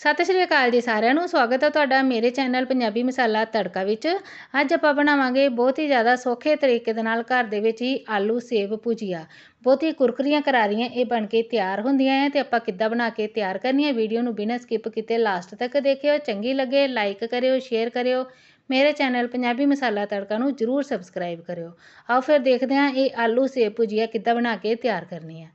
ਸਤਿ ਸ਼੍ਰੀ ਅਕਾਲ ਜੀ ਸਾਰਿਆਂ ਨੂੰ। ਸਵਾਗਤ ਹੈ ਤੁਹਾਡਾ ਮੇਰੇ ਚੈਨਲ ਪੰਜਾਬੀ ਮਸਾਲਾ ਤੜਕਾ ਵਿੱਚ। ਅੱਜ ਆਪਾਂ ਬਣਾਵਾਂਗੇ ਬਹੁਤ ਹੀ ਜ਼ਿਆਦਾ ਸੌਖੇ ਤਰੀਕੇ ਦੇ ਨਾਲ ਘਰ ਦੇ ਵਿੱਚ ਹੀ ਆਲੂ ਸੇਬ ਭੁਜੀਆ। ਬਹੁਤ ਹੀ ਕੁਰਕਰੀਆਂ ਕਰਾਰੀਆਂ ਇਹ ਬਣ ਕੇ ਤਿਆਰ ਹੁੰਦੀਆਂ ਹੈ ਤੇ ਆਪਾਂ ਕਿੱਦਾਂ ਬਣਾ ਕੇ ਤਿਆਰ ਕਰਨੀ ਹੈ ਵੀਡੀਓ ਨੂੰ ਬਿਨਾਂ ਸਕਿਪ ਕੀਤੇ ਲਾਸਟ ਤੱਕ ਦੇਖਿਓ। ਚੰਗੀ ਲੱਗੇ ਲਾਈਕ ਕਰਿਓ, ਸ਼ੇਅਰ ਕਰਿਓ। ਮੇਰੇ ਚੈਨਲ ਪੰਜਾਬੀ ਮਸਾਲਾ ਤੜਕਾ ਨੂੰ ਜਰੂਰ ਸਬਸਕ੍ਰਾਈਬ ਕਰਿਓ। ਆਓ ਫਿਰ ਦੇਖਦੇ ਹਾਂ ਇਹ ਆਲੂ ਸੇਬ ਭੁਜੀਆ ਕਿੱਦਾਂ ਬਣਾ ਕੇ ਤਿਆਰ ਕਰਨੀ ਹੈ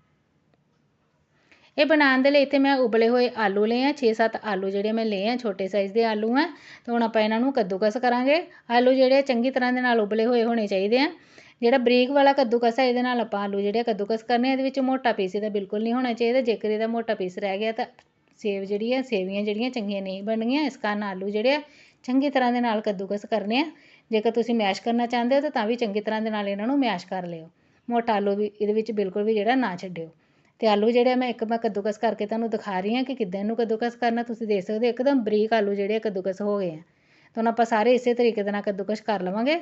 ਇਹ ਬਣਾਉਣ ਦੇ ਲਈ ਇੱਥੇ ਮੈਂ ਉਬਲੇ ਹੋਏ ਆਲੂ ਲਏ ਆ 6-7 ਆਲੂ ਜਿਹੜੇ ਮੈਂ ਲਏ ਆ, ਛੋਟੇ ਸਾਈਜ਼ ਦੇ ਆਲੂ ਆ, ਤੇ ਹੁਣ ਆਪਾਂ ਇਹਨਾਂ ਨੂੰ ਕੱਦੂਕਸ ਕਰਾਂਗੇ। ਆਲੂ ਜਿਹੜੇ ਚੰਗੀ ਤਰ੍ਹਾਂ ਦੇ ਨਾਲ ਉਬਲੇ ਹੋਏ ਹੋਣੇ ਚਾਹੀਦੇ ਆ। ਜਿਹੜਾ ਬਰੀਕ ਵਾਲਾ ਕੱਦੂਕਸ ਹੈ ਇਹਦੇ ਨਾਲ ਆਪਾਂ ਆਲੂ ਜਿਹੜੇ ਕੱਦੂਕਸ ਕਰਨੇ ਇਹਦੇ ਵਿੱਚ ਮੋਟਾ ਪੀਸ ਇਹਦਾ ਬਿਲਕੁਲ ਨਹੀਂ ਹੋਣਾ ਚਾਹੀਦਾ। ਜੇਕਰ ਇਹਦਾ ਮੋਟਾ ਪੀਸ ਰਹਿ ਗਿਆ ਤਾਂ ਸੇਬ ਜਿਹੜੀ ਹੈ ਸੇਵੀਆਂ ਜਿਹੜੀਆਂ ਚੰਗੀਆਂ ਨਹੀਂ ਬਣਨੀਆਂ, ਇਸ ਕਾਰਨ ਆਲੂ ਜਿਹੜੇ ਆ ਚੰਗੀ ਤਰ੍ਹਾਂ ਦੇ ਨਾਲ ਕੱਦੂਕਸ ਕਰਨੇ ਆ। ਜੇਕਰ ਤੁਸੀਂ ਮੈਸ਼ ਕਰਨਾ ਚਾਹੁੰਦੇ ਹੋ ਤਾਂ ਤਾਂ ਵੀ ਚੰਗੀ ਤਰ੍ਹਾਂ ਦੇ ਨਾਲ ਇਹਨਾਂ ਨੂੰ ਮੈਸ਼ ਕਰ ਲਿਓ। ਮੋਟਾ ਆਲੂ ਵੀ ਇਹਦੇ ਵਿੱਚ ਬਿਲਕੁਲ ਵੀ ਜਿਹੜਾ ਨਾ ਛੱਡਿਓ। ਅਤੇ ਆਲੂ ਜਿਹੜੇ ਆ ਮੈਂ ਇੱਕ ਮੈਂ ਕੱਦੂਕਸ ਕਰਕੇ ਤੁਹਾਨੂੰ ਦਿਖਾ ਰਹੀ ਹਾਂ ਕਿ ਕਿੱਦਾਂ ਇਹਨੂੰ ਕੱਦੂਕਸ ਕਰਨਾ, ਤੁਸੀਂ ਦੇਖ ਸਕਦੇ ਹੋ, ਇੱਕਦਮ ਬਰੀਕ ਆਲੂ ਜਿਹੜੇ ਕੱਦੂਕਸ ਹੋ ਗਏ ਆ। ਤਾਂ ਹੁਣ ਆਪਾਂ ਸਾਰੇ ਇਸੇ ਤਰੀਕੇ ਦੇ ਨਾਲ ਕੱਦੂਕਸ ਕਰ ਲਵਾਂਗੇ।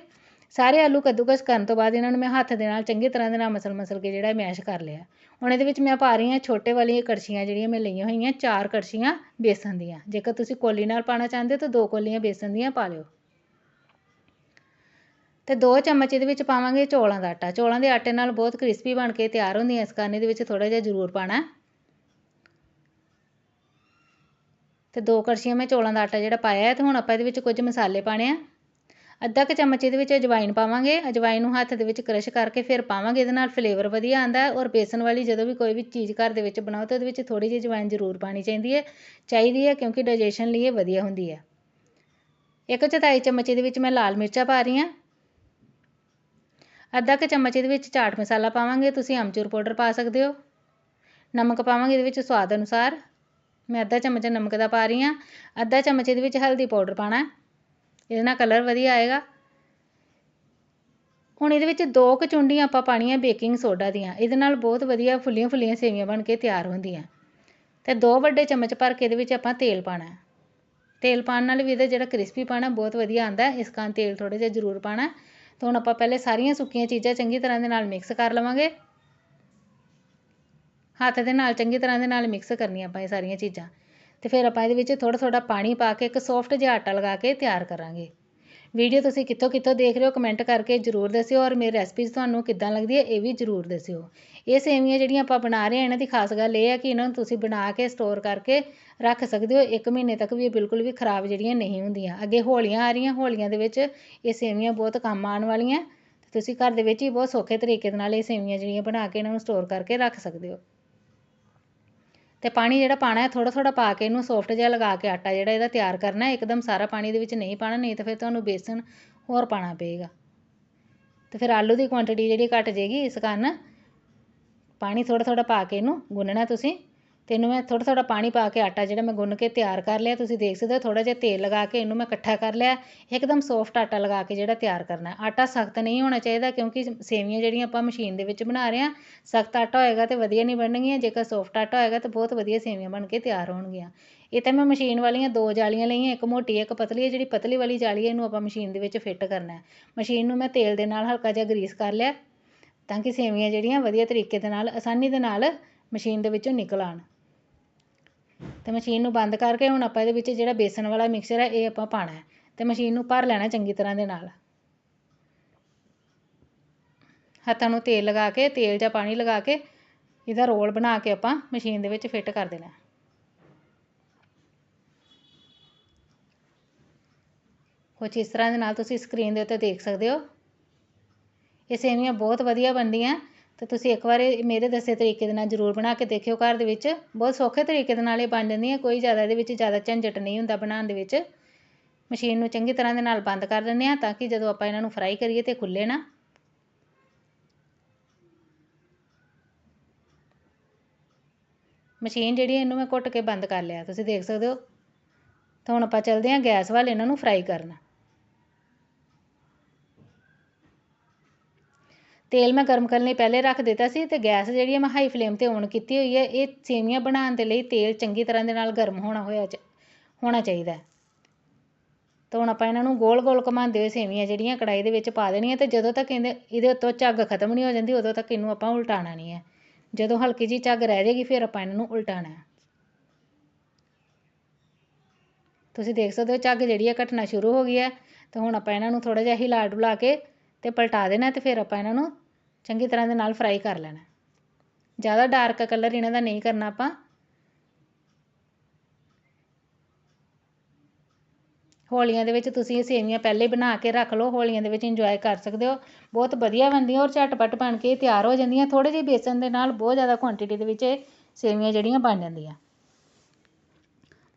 ਸਾਰੇ ਆਲੂ ਕੱਦੂਕਸ ਕਰਨ ਤੋਂ ਬਾਅਦ ਇਹਨਾਂ ਨੂੰ ਮੈਂ ਹੱਥ ਦੇ ਨਾਲ ਚੰਗੀ ਤਰ੍ਹਾਂ ਦੇ ਨਾਲ ਮਸਲ ਮਸਲ ਕੇ ਜਿਹੜਾ ਮੈਸ਼ ਕਰ ਲਿਆ। ਹੁਣ ਇਹਦੇ ਵਿੱਚ ਮੈਂ ਪਾ ਰਹੀ ਹਾਂ ਛੋਟੇ ਵਾਲੀਆਂ ਕੜਛੀਆਂ ਜਿਹੜੀਆਂ ਮੈਂ ਲਈਆਂ ਹੋਈਆਂ, ਚਾਰ ਕੜਛੀਆਂ ਬੇਸਨ ਦੀਆਂ। ਜੇਕਰ ਤੁਸੀਂ ਕੋਲੀ ਨਾਲ ਪਾਣਾ ਚਾਹੁੰਦੇ ਹੋ ਤਾਂ ਦੋ ਕੋਲੀਆਂ ਬੇਸਨ ਦੀਆਂ ਪਾ ਲਿਓ। ਅਤੇ ਦੋ ਚਮਚ ਇਹਦੇ ਵਿੱਚ ਪਾਵਾਂਗੇ ਚੌਲਾਂ ਦਾ ਆਟਾ। ਚੌਲਾਂ ਦੇ ਆਟੇ ਨਾਲ ਬਹੁਤ ਕ੍ਰਿਸਪੀ ਬਣ ਕੇ ਤਿਆਰ ਹੁੰਦੀਆਂ ਇਸ ਕਾਰਨ ਇਹਦੇ ਵਿੱਚ ਥੋੜ੍ਹਾ ਜਿਹਾ ਜ਼ਰੂਰ ਪਾਉਣਾ ਤੇ ਦੋ ਕੜਛੀਆਂ ਮੈਂ ਚੌਲਾਂ ਦਾ ਆਟਾ ਜਿਹੜਾ ਪਾਇਆ ਹੈ ਤੇ ਹੁਣ ਆਪਾਂ ਇਹਦੇ ਵਿੱਚ ਕੁਝ ਮਸਾਲੇ ਪਾਣੇ ਆ। ਅੱਧਾ ਕੁ ਚਮਚ ਇਹਦੇ ਵਿੱਚ ਅਜਵਾਇਨ ਪਾਵਾਂਗੇ। ਅਜਵਾਇਨ ਨੂੰ ਹੱਥ ਦੇ ਵਿੱਚ ਕ੍ਰਸ਼ ਕਰਕੇ ਫਿਰ ਪਾਵਾਂਗੇ। ਇਹਦੇ ਨਾਲ ਫਲੇਵਰ ਵਧੀਆ ਆਂਦਾ ਔਰ ਬੇਸਨ ਵਾਲੀ ਜਦੋਂ ਵੀ ਕੋਈ ਵੀ ਚੀਜ਼ ਘਰ ਦੇ ਵਿੱਚ ਬਣਾਓ ਤਾਂ ਉਹਦੇ ਵਿੱਚ ਥੋੜੀ ਜਿਹੀ ਅਜਵਾਇਨ ਜ਼ਰੂਰ ਪਾਣੀ ਚਾਹੀਦੀ ਹੈ। ਚਾਹੀਦੀ ਹੈ ਕਿਉਂਕਿ ਡਾਈਜੈਸ਼ਨ ਲਈ ਇਹ ਵਧੀਆ ਹੁੰਦੀ ਹੈ। ਇੱਕ ਚੌਥਾਈ ਚਮਚ ਇਹਦੇ ਵਿੱਚ ਮੈਂ ਲਾਲ ਮਿਰਚਾਂ ਪਾ ਰਹੀ ਹਾਂ। ਅੱਧਾ ਕੁ ਚਮਚ ਇਹਦੇ ਵਿੱਚ ਚਾਟ ਮਸਾਲਾ ਪਾਵਾਂਗੇ, ਤੁਸੀਂ ਅਮਚੂਰ ਪਾਊਡਰ ਪਾ ਸਕਦੇ ਹੋ। ਨਮਕ ਪਾਵਾਂਗੇ ਇਹਦੇ ਵਿੱਚ ਸਵਾਦ ਅਨੁਸਾਰ। ਮੈਂ ਅੱਧਾ ਚਮਚ ਨਮਕ ਦਾ ਪਾ ਰਹੀ ਹਾਂ। ਅੱਧਾ ਚਮਚ ਇਹਦੇ ਵਿੱਚ ਹਲਦੀ ਪਾਊਡਰ ਪਾਣਾ ਇਹਦੇ ਨਾਲ ਕਲਰ ਵਧੀਆ ਆਏਗਾ। ਹੁਣ ਇਹਦੇ ਵਿੱਚ ਦੋ ਕੁ ਚੁੰਡੀਆਂ ਆਪਾਂ ਪਾਣੀਆਂ ਬੇਕਿੰਗ ਸੋਡਾ ਦੀਆਂ। ਇਹਦੇ ਨਾਲ ਬਹੁਤ ਵਧੀਆ ਫੁੱਲੀਆਂ ਫੁੱਲੀਆਂ ਸੇਵੀਆਂ ਬਣ ਕੇ ਤਿਆਰ ਹੁੰਦੀਆਂ। ਤੇ ਦੋ ਵੱਡੇ ਚਮਚ ਭਰ ਕੇ ਇਹਦੇ ਵਿੱਚ ਆਪਾਂ ਤੇਲ ਪਾਣਾ ਤੇਲ ਪਾਣ ਨਾਲ ਵੀ ਇਹਦਾ ਜਿਹੜਾ ਕ੍ਰਿਸਪੀ ਪਾਣਾ ਬਹੁਤ ਵਧੀਆ ਆਂਦਾ ਇਸ ਕਾਰਨ ਤੇਲ ਥੋੜਾ ਜਿਹਾ ਜ਼ਰੂਰ ਪਾਣਾ ਤਾਂ ਹੁਣ ਆਪਾਂ ਪਹਿਲੇ ਸਾਰੀਆਂ ਸੁੱਕੀਆਂ ਚੀਜ਼ਾਂ ਚੰਗੀ ਤਰ੍ਹਾਂ ਦੇ ਨਾਲ ਮਿਕਸ ਕਰ ਲਵਾਂਗੇ। ਹੱਥ ਦੇ ਨਾਲ ਚੰਗੀ ਤਰ੍ਹਾਂ ਦੇ ਨਾਲ ਮਿਕਸ ਕਰਨੀਆਂ ਆਪਾਂ ਇਹ ਸਾਰੀਆਂ ਚੀਜ਼ਾਂ। ਤੇ ਫਿਰ ਆਪਾਂ ਇਹਦੇ ਵਿੱਚ ਥੋੜਾ ਥੋੜਾ ਪਾਣੀ ਪਾ ਕੇ ਇੱਕ ਸੌਫਟ ਜਿਹਾ ਆਟਾ ਲਗਾ ਕੇ ਤਿਆਰ ਕਰਾਂਗੇ। ਵੀਡੀਓ ਤੁਸੀਂ ਕਿੱਥੋਂ ਕਿੱਥੋਂ ਦੇਖ ਰਹੇ ਹੋ ਕਮੈਂਟ ਕਰਕੇ ਜਰੂਰ ਦੱਸਿਓ ਔਰ ਮੇਰੀ ਰੈਸਪੀਜ਼ ਤੁਹਾਨੂੰ ਕਿੱਦਾਂ ਲੱਗਦੀ ਹੈ ਇਹ ਵੀ ਜਰੂਰ ਦੱਸਿਓ। ਇਹ ਸੇਵੀਆਂ ਜਿਹੜੀਆਂ ਆਪਾਂ ਬਣਾ ਰਹੇ ਹਾਂ, ਇਹਨਾਂ ਦੀ ਖਾਸ ਗੱਲ ਇਹ ਹੈ ਕਿ ਇਹਨਾਂ ਨੂੰ ਤੁਸੀਂ ਬਣਾ ਕੇ ਸਟੋਰ ਕਰਕੇ ਰੱਖ ਸਕਦੇ ਹੋ, ਇੱਕ ਮਹੀਨੇ ਤੱਕ ਵੀ ਇਹ ਬਿਲਕੁਲ ਵੀ ਖਰਾਬ ਜਿਹੜੀਆਂ ਨਹੀਂ ਹੁੰਦੀਆਂ। ਅੱਗੇ ਹੋਲੀਆਂ ਆ ਰਹੀਆਂ, ਹੋਲੀਆਂ ਦੇ ਵਿੱਚ ਇਹ ਸੇਵੀਆਂ ਬਹੁਤ ਕੰਮ ਆਉਣ ਵਾਲੀਆਂ। ਤੇ ਤੁਸੀਂ ਘਰ ਦੇ ਵਿੱਚ ਹੀ ਬਹੁਤ ਸੌਖੇ ਤਰੀਕੇ ਦੇ ਨਾਲ ਇਹ ਸੇਵੀਆਂ ਜਿਹੜੀਆਂ ਬਣਾ ਕੇ ਇਹਨਾਂ ਨੂੰ ਸਟੋਰ ਕਰਕੇ ਰੱਖ ਸਕਦੇ ਹੋ। ਤੇ ਪਾਣੀ ਜਿਹੜਾ ਪਾਣਾ ਹੈ ਥੋੜਾ ਥੋੜਾ ਪਾ ਕੇ ਇਹਨੂੰ ਸੌਫਟ ਜਿਹਾ ਲਗਾ ਕੇ ਆਟਾ ਜਿਹੜਾ ਇਹਦਾ ਤਿਆਰ ਕਰਨਾ ਹੈ, ਇੱਕਦਮ ਸਾਰਾ ਪਾਣੀ ਦੇ ਵਿੱਚ ਨਹੀਂ ਪਾਣਾ ਨਹੀਂ ਤਾਂ ਫਿਰ ਤੁਹਾਨੂੰ ਬੇਸਨ ਹੋਰ ਪਾਣਾ ਪਏਗਾ। ਤੇ ਫਿਰ ਆਲੂ ਦੀ ਕੁਆਂਟੀਟੀ ਜਿਹੜੀ ਘਟ ਜਾਏਗੀ, ਇਸ ਕਾਰਨ ਪਾਣੀ ਥੋੜਾ ਥੋੜਾ ਪਾ ਕੇ ਇਹਨੂੰ ਗੁੰਨਣਾ ਤੁਸੀਂ। ਅਤੇ ਇਹਨੂੰ ਮੈਂ ਥੋੜ੍ਹਾ ਥੋੜ੍ਹਾ ਪਾਣੀ ਪਾ ਕੇ ਆਟਾ ਜਿਹੜਾ ਮੈਂ ਗੁੰਨ ਕੇ ਤਿਆਰ ਕਰ ਲਿਆ, ਤੁਸੀਂ ਦੇਖ ਸਕਦੇ ਹੋ, ਥੋੜ੍ਹਾ ਜਿਹਾ ਤੇਲ ਲਗਾ ਕੇ ਇਹਨੂੰ ਮੈਂ ਇਕੱਠਾ ਕਰ ਲਿਆ। ਇੱਕਦਮ ਸੋਫਟ ਆਟਾ ਲਗਾ ਕੇ ਜਿਹੜਾ ਤਿਆਰ ਕਰਨਾ ਆਟਾ ਸਖਤ ਨਹੀਂ ਹੋਣਾ ਚਾਹੀਦਾ ਕਿਉਂਕਿ ਸੇਵੀਆਂ ਜਿਹੜੀਆਂ ਆਪਾਂ ਮਸ਼ੀਨ ਦੇ ਵਿੱਚ ਬਣਾ ਰਹੇ ਹਾਂ, ਸਖਤ ਆਟਾ ਹੋਏਗਾ ਤਾਂ ਵਧੀਆ ਨਹੀਂ ਬਣਨਗੀਆਂ, ਜੇਕਰ ਸੋਫਟ ਆਟਾ ਹੋਏਗਾ ਤਾਂ ਬਹੁਤ ਵਧੀਆ ਸੇਵੀਆਂ ਬਣ ਕੇ ਤਿਆਰ ਹੋਣਗੀਆਂ। ਇਹ ਤਾਂ ਮੈਂ ਮਸ਼ੀਨ ਵਾਲੀਆਂ ਦੋ ਜਾਲੀਆਂ ਲਈਆਂ, ਇੱਕ ਮੋਟੀ, ਇੱਕ ਪਤਲੀ ਹੈ ਜਿਹੜੀ ਪਤਲੀ ਵਾਲੀ ਜਾਲੀ ਹੈ, ਇਹਨੂੰ ਆਪਾਂ ਮਸ਼ੀਨ ਦੇ ਵਿੱਚ ਫਿੱਟ ਕਰਨਾ ਮਸ਼ੀਨ ਨੂੰ ਮੈਂ ਤੇਲ ਦੇ ਨਾਲ ਹਲਕਾ ਜਿਹਾ ਗਰੀਸ ਕਰ ਲਿਆ ਤਾਂ ਕਿ ਸੇਵੀਆਂ ਜਿਹੜੀਆਂ ਵਧੀਆ ਤਰੀਕੇ ਦੇ ਨਾਲ, ਆਸਾਨੀ ਦੇ ਨਾਲ ਮਸ਼ੀਨ ਦੇ ਵਿੱਚੋਂ ਨਿਕਲ ਆਉਣ। ਅਤੇ ਮਸ਼ੀਨ ਨੂੰ ਬੰਦ ਕਰਕੇ ਹੁਣ ਆਪਾਂ ਇਹਦੇ ਵਿੱਚ ਜਿਹੜਾ ਬੇਸਣ ਵਾਲਾ ਮਿਕਸਚਰ ਹੈ, ਇਹ ਆਪਾਂ ਪਾਉਣਾ ਅਤੇ ਮਸ਼ੀਨ ਨੂੰ ਭਰ ਲੈਣਾ ਚੰਗੀ ਤਰ੍ਹਾਂ ਦੇ ਨਾਲ। ਹੱਥਾਂ ਨੂੰ ਤੇਲ ਲਗਾ ਕੇ, ਤੇਲ ਜਾਂ ਪਾਣੀ ਲਗਾ ਕੇ ਇਹਦਾ ਰੋਲ ਬਣਾ ਕੇ ਆਪਾਂ ਮਸ਼ੀਨ ਦੇ ਵਿੱਚ ਫਿੱਟ ਕਰ ਦੇਣਾ। ਕੁਝ ਇਸ ਤਰ੍ਹਾਂ ਦੇ ਨਾਲ ਤੁਸੀਂ ਸਕਰੀਨ ਦੇ ਉੱਤੇ ਦੇਖ ਸਕਦੇ ਹੋ। ਇਹ ਸੇਵੀਆਂ ਬਹੁਤ ਵਧੀਆ ਬਣਦੀਆਂ। ਤੇ ਤੁਸੀਂ ਇੱਕ ਵਾਰੀ ਮੇਰੇ ਦੱਸੇ ਤਰੀਕੇ ਦੇ ਨਾਲ ਜ਼ਰੂਰ ਬਣਾ ਕੇ ਦੇਖਿਓ ਘਰ ਦੇ ਵਿੱਚ। ਬਹੁਤ ਸੌਖੇ ਤਰੀਕੇ ਦੇ ਨਾਲ ਇਹ ਬਣ ਜਾਂਦੀਆਂ ਕੋਈ ਜ਼ਿਆਦਾ ਇਹਦੇ ਵਿੱਚ ਜ਼ਿਆਦਾ ਝੰਜਟ ਨਹੀਂ ਹੁੰਦਾ ਬਣਾਉਣ ਦੇ ਵਿੱਚ। ਮਸ਼ੀਨ ਨੂੰ ਚੰਗੀ ਤਰ੍ਹਾਂ ਦੇ ਨਾਲ ਬੰਦ ਕਰ ਦਿੰਦੇ ਹਾਂ ਤਾਂ ਕਿ ਜਦੋਂ ਆਪਾਂ ਇਹਨਾਂ ਨੂੰ ਫਰਾਈ ਕਰੀਏ ਤੇ ਖੁੱਲੇ ਨਾ। ਮਸ਼ੀਨ ਜਿਹੜੀ ਇਹਨੂੰ ਮੈਂ ਘੁੱਟ ਕੇ ਬੰਦ ਕਰ ਲਿਆ। ਤੁਸੀਂ ਦੇਖ ਸਕਦੇ ਹੋ। ਤਾਂ ਹੁਣ ਆਪਾਂ ਚੱਲਦੇ ਹਾਂ ਗੈਸ ਵੱਲ ਇਹਨਾਂ ਨੂੰ ਫਰਾਈ ਕਰਨਾ। ਤੇਲ ਮੈਂ ਗਰਮ ਕਰਨ ਲਈ ਪਹਿਲੇ ਰੱਖ ਦਿੱਤਾ ਸੀ ਤੇ ਗੈਸ ਜਿਹੜੀ ਹੈ ਮੈਂ ਹਾਈ ਫਲੇਮ ਤੇ ਔਨ ਕੀਤੀ ਹੋਈ ਹੈ ਇਹ ਸੇਵੀਆਂ ਬਣਾਉਣ ਦੇ ਲਈ ਤੇਲ ਚੰਗੀ ਤਰ੍ਹਾਂ ਦੇ ਨਾਲ ਗਰਮ ਹੋਣਾ ਹੋਇਆ ਹੋਣਾ ਚਾਹੀਦਾ ਤਾਂ ਹੁਣ ਆਪਾਂ ਇਹਨਾਂ ਨੂੰ ਗੋਲ ਗੋਲ ਘੁਮਾਉਂਦੇ ਹੋਏ ਸੇਵੀਆਂ ਜਿਹੜੀਆਂ ਕੜਾਈ ਦੇ ਵਿੱਚ ਪਾ ਦੇਣੀਆਂ ਤੇ ਜਦੋਂ ਤੱਕ ਇਹਦੇ ਇਹਦੇ ਉੱਤੋਂ ਝੱਗ ਖਤਮ ਨਹੀਂ ਹੋ ਜਾਂਦੀ, ਉਦੋਂ ਤੱਕ ਇਹਨੂੰ ਆਪਾਂ ਉਲਟਾਉਣਾ ਨਹੀਂ ਹੈ। ਜਦੋਂ ਹਲਕੀ ਜੀ ਝੱਗ ਰਹਿ ਜਾਏਗੀ, ਫਿਰ ਆਪਾਂ ਇਹਨਾਂ ਨੂੰ ਉਲਟਾਉਣਾ ਹੈ। ਤੁਸੀਂ ਦੇਖ ਸਕਦੇ ਹੋ ਝੱਗ ਜਿਹੜੀ ਆ, ਘਟਣਾ ਸ਼ੁਰੂ ਹੋ ਗਈ ਹੈ। ਤੇ ਹੁਣ ਆਪਾਂ ਇਹਨਾਂ ਨੂੰ ਥੋੜਾ ਜਿਹਾ ਹਿਲਾ ਡੁਲਾ ਕੇ ਤੇ ਪਲਟਾ ਦੇਣਾ ਤੇ ਫਿਰ ਆਪਾਂ ਇਹਨਾਂ ਨੂੰ ਚੰਗੀ ਤਰ੍ਹਾਂ ਦੇ ਨਾਲ ਫਰਾਈ ਕਰ ਲੈਣਾ। ਜ਼ਿਆਦਾ ਡਾਰਕ ਕਲਰ ਇਹਨਾਂ ਦਾ ਨਹੀਂ ਕਰਨਾ ਆਪਾਂ। ਹੋਲੀਆਂ ਦੇ ਵਿੱਚ ਤੁਸੀਂ ਇਹ ਸੇਵੀਆਂ ਪਹਿਲੇ ਬਣਾ ਕੇ ਰੱਖ ਲਓ, ਹੋਲੀਆਂ ਦੇ ਵਿੱਚ ਇੰਜੋਏ ਕਰ ਸਕਦੇ ਹੋ। ਬਹੁਤ ਵਧੀਆ ਬਣਦੀਆਂ ਔਰ ਝਟਪਟ ਬਣ ਕੇ ਤਿਆਰ ਹੋ ਜਾਂਦੀਆਂ। ਥੋੜੇ ਜਿਹੇ ਬੇਸਨ ਦੇ ਨਾਲ ਬਹੁਤ ਜ਼ਿਆਦਾ ਕੁਆਂਟੀਟੀ ਦੇ ਵਿੱਚ ਇਹ ਸੇਵੀਆਂ ਜਿਹੜੀਆਂ ਬਣ ਜਾਂਦੀਆਂ।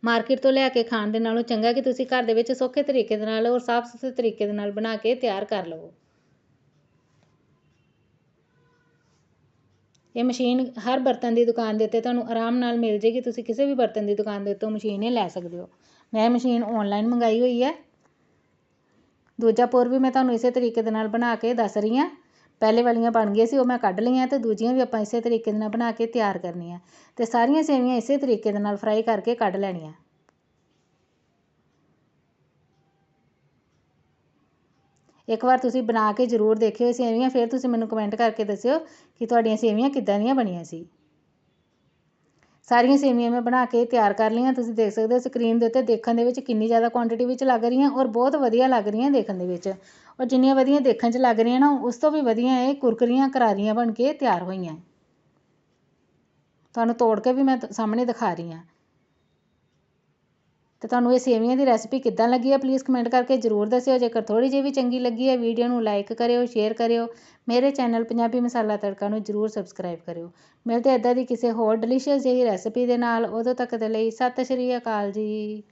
ਮਾਰਕੀਟ ਤੋਂ ਲੈ ਕੇ ਖਾਣ ਦੇ ਨਾਲੋਂ ਚੰਗਾ ਕਿ ਤੁਸੀਂ ਘਰ ਦੇ ਵਿੱਚ ਸੌਖੇ ਤਰੀਕੇ ਦੇ ਨਾਲ ਔਰ ਸਾਫ਼ ਸੁਥਰੇ ਤਰੀਕੇ ਦੇ ਨਾਲ ਬਣਾ ਕੇ ਤਿਆਰ ਕਰ ਲਵੋ। ਇਹ ਮਸ਼ੀਨ ਹਰ ਬਰਤਨ ਦੀ ਦੁਕਾਨ ਦੇ ਉੱਤੇ ਤੁਹਾਨੂੰ ਆਰਾਮ ਨਾਲ ਮਿਲ ਜੇਗੀ। ਤੁਸੀਂ ਕਿਸੇ ਵੀ ਬਰਤਨ ਦੀ ਦੁਕਾਨ ਦੇ ਉੱਤੋਂ ਮਸ਼ੀਨ ਇਹ ਲੈ ਸਕਦੇ ਹੋ। ਮੈਂ ਮਸ਼ੀਨ ਔਨਲਾਈਨ ਮੰਗਾਈ ਹੋਈ ਹੈ। ਦੂਜਾ ਪੋਰ ਵੀ ਮੈਂ ਤੁਹਾਨੂੰ ਇਸੇ ਤਰੀਕੇ ਦੇ ਨਾਲ ਬਣਾ ਕੇ ਦੱਸ ਰਹੀ ਹਾਂ। ਪਹਿਲੇ ਵਾਲੀਆਂ ਬਣ ਗਈਆਂ ਸੀ, ਉਹ ਮੈਂ ਕੱਢ ਲਈਆਂ ਤੇ ਦੂਜੀਆਂ ਵੀ ਆਪਾਂ ਇਸੇ ਤਰੀਕੇ ਦੇ ਨਾਲ ਬਣਾ ਕੇ ਤਿਆਰ ਕਰਨੀਆਂ। ਤੇ ਸਾਰੀਆਂ ਸੇਵੀਆਂ ਇਸੇ ਤਰੀਕੇ ਦੇ ਨਾਲ ਫਰਾਈ ਕਰਕੇ ਕੱਢ ਲੈਣੀਆਂ। ਇੱਕ ਵਾਰ ਤੁਸੀਂ ਬਣਾ ਕੇ ਜ਼ਰੂਰ ਦੇਖਿਓ ਸੇਵੀਆਂ, ਫਿਰ ਤੁਸੀਂ ਮੈਨੂੰ ਕਮੈਂਟ ਕਰਕੇ ਦੱਸਿਓ ਕਿ ਤੁਹਾਡੀਆਂ ਸੇਵੀਆਂ ਕਿੱਦਾਂ ਦੀਆਂ ਬਣੀਆਂ ਸੀ। ਸਾਰੀਆਂ ਸੇਵੀਆਂ ਮੈਂ ਬਣਾ ਕੇ ਤਿਆਰ ਕਰ ਲਈਆਂ, ਤੁਸੀਂ ਦੇਖ ਸਕਦੇ ਹੋ ਸਕਰੀਨ ਦੇ ਉੱਤੇ ਦੇਖਣ ਦੇ ਵਿੱਚ ਕਿੰਨੀ ਜ਼ਿਆਦਾ ਕੁਆਂਟੀਟੀ ਵਿੱਚ ਲੱਗ ਰਹੀਆਂ ਔਰ ਬਹੁਤ ਵਧੀਆ ਲੱਗ ਰਹੀਆਂ ਦੇਖਣ ਦੇ ਵਿੱਚ। ਔਰ ਜਿੰਨੀਆਂ ਵਧੀਆ ਦੇਖਣ 'ਚ ਲੱਗ ਰਹੀਆਂ ਨਾ, ਉਸ ਤੋਂ ਵੀ ਵਧੀਆ ਇਹ ਕੁਰਕਰੀਆਂ, ਕਰਾਰੀਆਂ ਬਣ ਕੇ ਤਿਆਰ ਹੋਈਆਂ। ਤੁਹਾਨੂੰ ਤੋੜ ਕੇ ਵੀ ਮੈਂ ਸਾਹਮਣੇ ਦਿਖਾ ਰਹੀ ਹਾਂ। ਤੇ ਤੁਹਾਨੂੰ ਇਹ ਸੇਵੀਆਂ ਦੀ ਰੈਸਪੀ ਕਿੱਦਾਂ ਲੱਗੀ ਹੈ ਪਲੀਜ਼ ਕਮੈਂਟ ਕਰਕੇ ਜ਼ਰੂਰ ਦੱਸਿਓ। ਜੇਕਰ ਥੋੜੀ ਜਿਹੀ ਵੀ ਚੰਗੀ ਲੱਗੀ ਹੈ ਵੀਡੀਓ ਨੂੰ ਲਾਈਕ ਕਰਿਓ ਸ਼ੇਅਰ ਕਰਿਓ। ਮੇਰੇ ਚੈਨਲ ਪੰਜਾਬੀ ਮਸਾਲਾ ਤੜਕਾ ਨੂੰ ਜ਼ਰੂਰ ਸਬਸਕ੍ਰਾਈਬ ਕਰਿਓ। ਮਿਲਦੇ ਇੱਦਾਂ ਦੀ ਕਿਸੇ ਹੋਰ ਡਿਲੀਸ਼ੀਅਸ ਜਿਹੀ ਰੈਸਪੀ ਦੇ ਨਾਲ। ਉਦੋਂ ਤੱਕ ਦੇ ਲਈ ਸਤਿ ਸ਼੍ਰੀ ਅਕਾਲ ਜੀ।